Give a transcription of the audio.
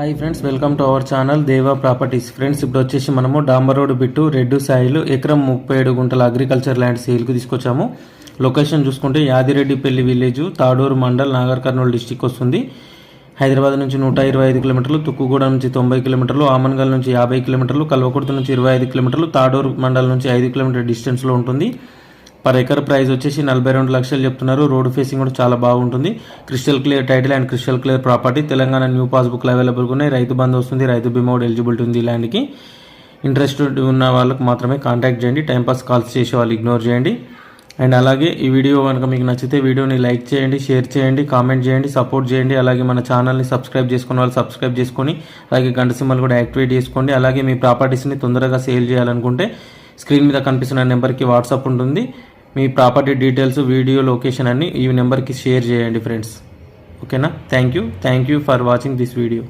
Hi friends welcome to our channel Deva properties friends ఇప్పుడు వచ్చేసి మనము డాంబర్ రోడ్ బిట్టు రెడ్డు సాయిలు ఎకరం ముప్పై ఏడు గుంటల అగ్రికల్చర్ ల్యాండ్ సేల్కి తీసుకొచ్చాము. లొకేషన్ చూసుకుంటే యాదిరెడ్డిపల్లి విలేజ్ తాడూరు మండల్ నాగర్ కర్నూలు డిస్టిక్ వస్తుంది. హైదరాబాద్ నుంచి నూట ఇరవై ఐదు కిలోమీటర్లు తుక్కుగూడ నుంచి తొంభై కిలోమీటర్లు ఆమన్గల్ నుంచి యాభై కిలోమీటర్లు కల్వకుర్తి నుంచి ఇరవై ఐదు కిలోమీటర్లు తాడూరు మండల్ నుంచి ఐదు కిలోమీటర్ డిస్టెన్స్లో ఉంటుంది. పర్ ఎకర్ ప్రైస్ వచ్చేసి నలభై రెండు లక్షలు చెప్తున్నారు. రోడ్ ఫేసింగ్ కూడా చాలా బాగుంటుంది. Crystal clear title and crystal clear property. Telangana new పాస్బుక్లు అవైలబుల్గా ఉన్నాయి. రైతు బంధు వస్తుంది. రైతు బీమా కూడా ఎలిజిబిలిటీ ఉంది ఈ ల్యాండ్కి. ఇంట్రెస్టెడ్ ఉన్న వాళ్ళకి మాత్రమే కాంటాక్ట్ చేయండి. టైంపాస్ కాల్స్ చేసే వాళ్ళు ఇగ్నోర్ చేయండి. అండ్ అలాగే ఈ వీడియో కనుక మీకు నచ్చితే వీడియోని లైక్ చేయండి షేర్ చేయండి కామెంట్ చేయండి సపోర్ట్ చేయండి. అలాగే మన ఛానల్ని సబ్స్క్రైబ్ చేసుకున్న వాళ్ళు సబ్స్క్రైబ్ చేసుకొని అలాగే గంట సింబల్ కూడా యాక్టివేట్ చేసుకోండి. అలాగే మీ ప్రాపర్టీస్ని తొందరగా సేల్ చేయాలనుకుంటే స్క్రీన్ మీద కనిపిస్తున్న నెంబర్కి వాట్సాప్ ఉంటుంది. మీ ప్రాపర్టీ డీటెయిల్స్ వీడియో లొకేషన్ అన్ని ఈ నెంబర్కి షేర్ చేయండి ఫ్రెండ్స్. ఓకేనా? Thank you thank you for watching this video.